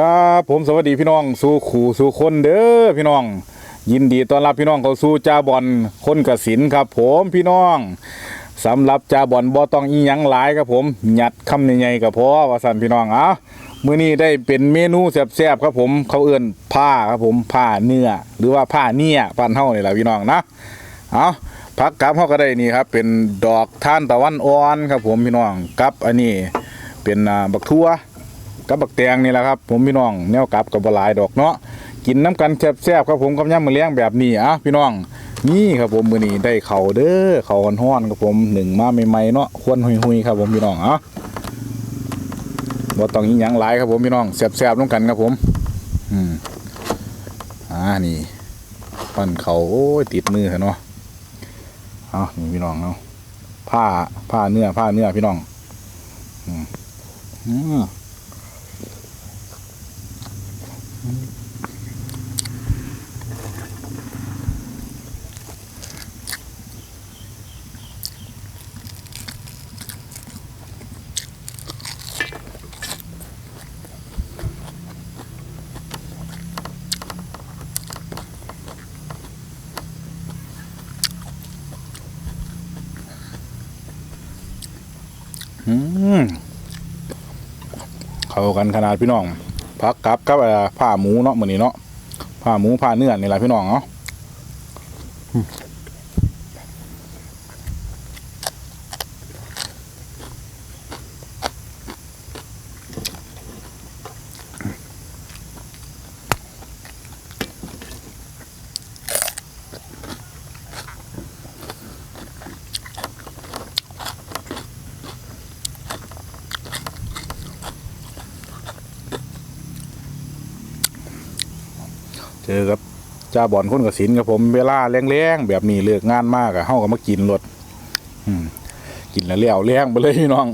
ครับผมสวัสดีพี่น้อง สู่ขู่สู่คนเด้อพี่น้อง ยินดีต้อนรับพี่น้องเข้าสู่จ้าบอลคนกสินครับ ผมพี่น้องสำหรับจ้าบอลบ่ต้องอีหยังหลายครับผมหยัดคำใหญ่ๆก็พอว่าสันพี่น้องเอะมื้อนี้ได้เป็นเมนูแซ่บๆครับผมเขาเอื้อนผ้าครับผมผ้าเนื้อหรือว่าผ้าเนี่ยบ้านเฮานี่แหละพี่น้องนะเอาพักกับเฮาก็ได้นี่ครับ เป็นดอกท่านตะวันอ่อนครับผมพี่น้องกับอันนี้เป็นบักทั่ว กับบักแตงนี่แหละครับ ผมพี่น้องแนวกลับกับบหลายดอกเนาะกินน้ำกันแซ่บๆครับผมกับย่ำมือเลี้ยงแบบนี้อะพี่น้องนี่ครับผมมือนี้ได้เข่าเด้อเข่าวฮ้อนๆครับผมหนึ่งมาใหม่ๆเนาะควนหุยๆครับผมพี่น้องอะบ่ต้องอีหยังหลายครับผมพี่น้องแซ่บๆน้ำกันครับผม อืมอ่านี่ปั้นเขาโอ้ยติดมือเนาะเอานี่พี่น้องเนาะผ้าผ้าเนื้อผ้าเนื้อพี่น้อง อืมอืม อืม เข้ากันขนาดพี่น้อง พักกับกับเอ่อผ้าหมูเนาะมื้อนี้เนาะผ้าหมูผ้าเนื้อนี่แหละพี่น้องเนาะ เจอกับจ้าบอลคนกสินกับผมเวลาแรงๆแบบนี้เลิกงานมากอะเฮาก็มากินรถกินแล้วเลี้ยวแรงไปเลยพี่น้อง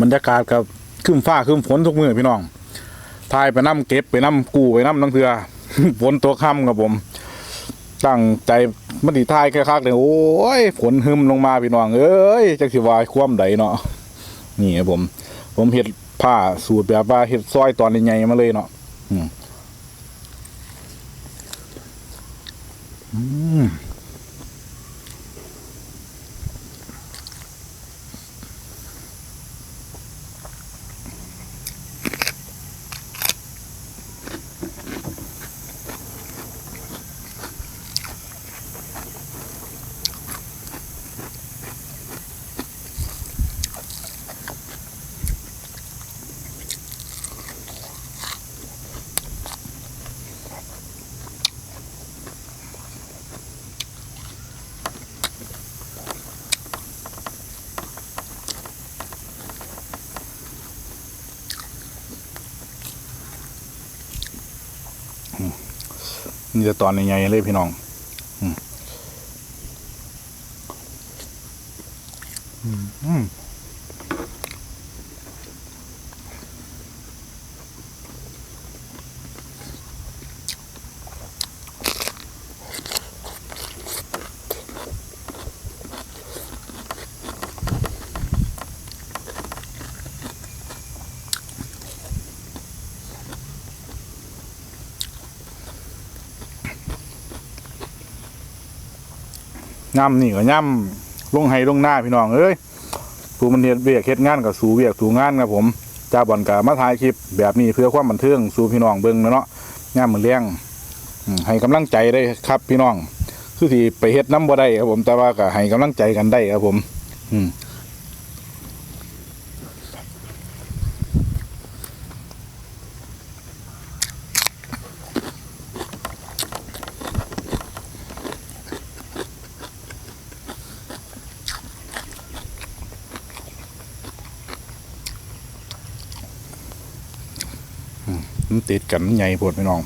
บรรยากาศกับครึ้มฟ้าครึ้มฝนทุกมือพี่น้อง ทายไปน้ำเก็บไปน้ำกู้ไปน้ำทั้งเถือฝนตัวค่ำครับผม ตั้งใจมันดีทายแค่คักเลยโอ้ยฝนหึมลงมาพี่น้องเอ้ยจักสิวายความใดเนาะนี่ครับผม ผมเห็ดผ้าสูตรแบบว่าเห็ดซอยตอนใหญ่ๆมาเลยเนาะอืม นี่จะตอนใหญ่ๆเลยพี่น้องอืมอืม ย่ำนี่ก็ย่ำลงให้ลงหน้าพี่น้องเอ้ยผู้มันเฮ็ดเวียกเฮ็ดงานกับสู่เวียกสู่งานครับผมจ้าบ่อนกับมาถ่ายคลิปแบบนี้เพื่อความบันเทิงสู่พี่น้องเบิ้งเนาะย่ำมือเลี้ยงให้กำลังใจได้ครับพี่น้องคือที่ไปเฮ็ดน้ำบ่ได้ครับผมแต่ว่าก็ให้กำลังใจกันได้ครับผม อืม มันติดกันใหญ่โพดพี่น้อง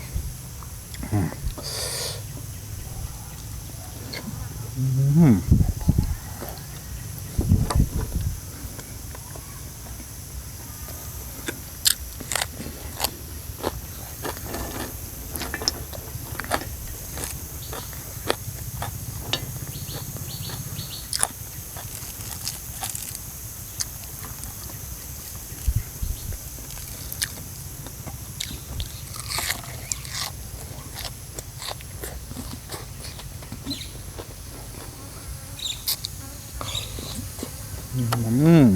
อืม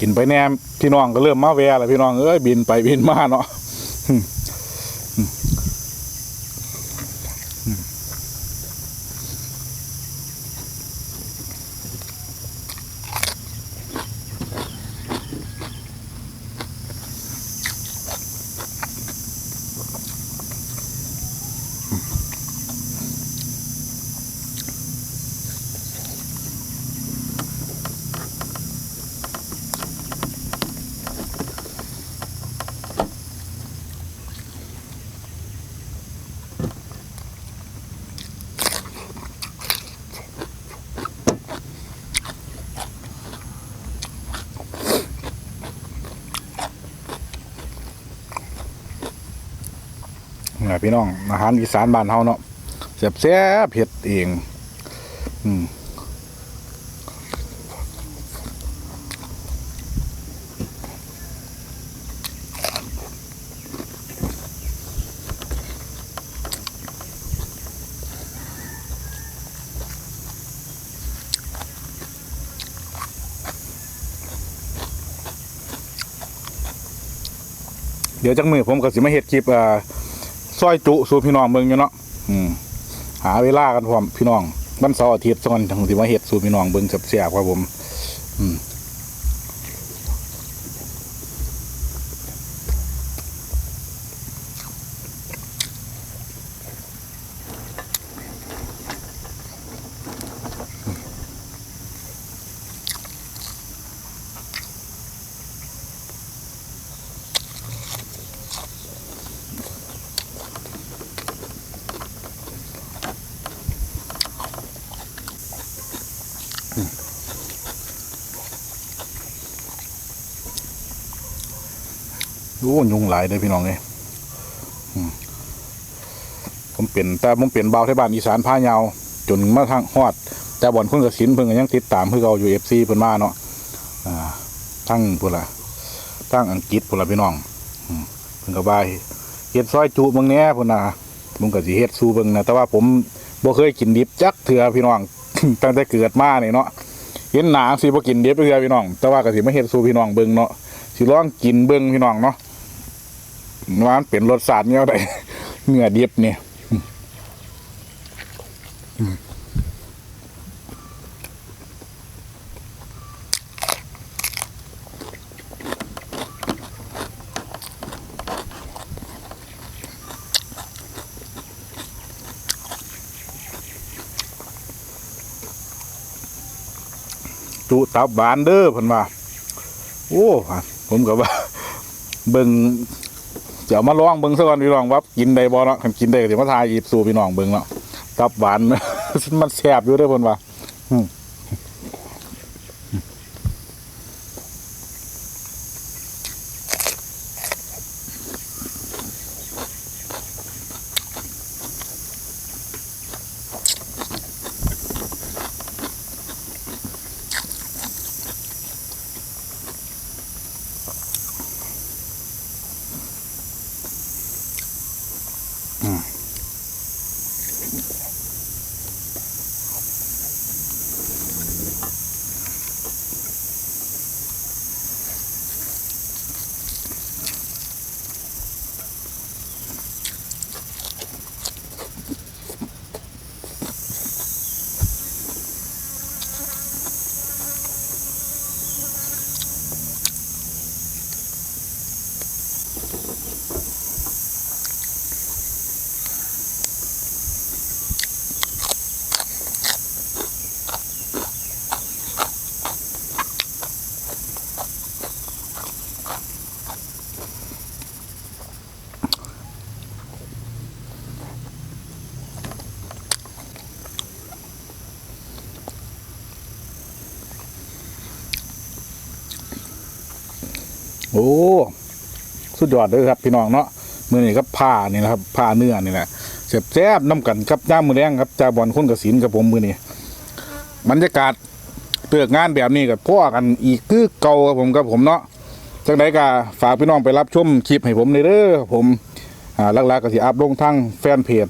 กินไปแน่พี่น้องก็เริ่มมาแวแล้วพี่น้องเอ้ยบินไปบินมาเนาะ Mm-hmm. นี่แหละพี่น้องอาหารอีสานบ้านเฮาเนาะแซ่บแซ่บเผ็ดเอง อืมเดี๋ยวจักมือผมก็สิมาเฮ็ดคลิปอ่า ซอยจุสู่พี่น้องเบิ่งอยู่เนาะอืมหาเวลากันพร้อมพี่น้องวันเสาร์อาทิตย์สักวันถึงสิมาเฮ็ดสู่พี่น้องเบิ่งแซ่บๆครับผม อ้ยุงหลายเด้อพี่น้องเอ้ยผมเป็นแต่ผมเป็นเบาที่บ้านอีสานพายาวจนมาทางฮอด แต่บ่อนคนกสินเพิ่นยังติดตามคือเราอยู่ FC เพิ่นมาเนาะทั้งพุ่นละทั้งอังกฤษพุ่นละพี่น้องเพิ่นก็ว่าเฮ็ดซอยจุเบิ่งแน่พุ่นน่ะผมก็สิเฮ็ดสู่เบิ่งนะแต่ว่าผมบ่เคยกินดิบจักเทื่อพี่น้องตั้งแต่เกิดมาเนี่ยเนาะเห็นหนาสิบ่กินดิบเทื่อพี่น้อง แต่ว่าก็สิมาเฮ็ดสู่พี่น้องเบิ่งเนาะสิลองกินเบิ่งพี่น้องเนาะ ว่ามันเป็นรสชาติแนวใดเนื้อดิบเนี่ยจุตับบานเด้อพิ่นว่า โอ้ ผมก็ว่า เบิ่ง เดี๋ยวมาลองเบิ้งซะก่อนพี่น้องว่ากินได้บ่เนาะกินได้เดี๋ยวมาทายหยิบสู่พี่น้องเบิ้งเนาะตับหวาน มันแซ่บอยู่ด้อเพิ่นว่าอืม โอ้ สุดยอดเลยครับ พี่น้องเนาะมือนี้ครับผ้านี่นะครับผ้าเนื้อนี่แหละแซ่บๆน้ำกันครับย่ามือแรงครับจ่าบอลคนกสินกับผมมือนี้บรรยากาศเตือกงานแบบนี้กับพ่อกันอีกคือเก่าครับผมกับผมเนาะจังไดก็ฝากพี่น้องไปรับชมคลิปให้ผมในเด้อผมอ่าหลักๆก็สิอัพลงทั้งแฟนเพจ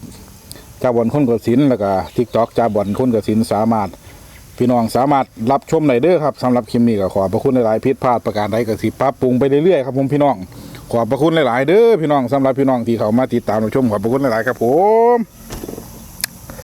จาบอนคนกสินแล้วก็ TikTok จาบอนคนกสินสามารถ พี่น้องสามารถรับชมได้เด้อครับสำหรับคลิปนี้ก็ขอบพระคุณหลายๆพิษพลาดประการใดก็สิปรับปรุงไปเรื่อยๆครับผมพี่น้อง ขอบพระคุณหลายๆเด้อพี่น้องสำหรับพี่น้องที่เขามาติดตามรับชมขอบพระคุณหลายๆครับผม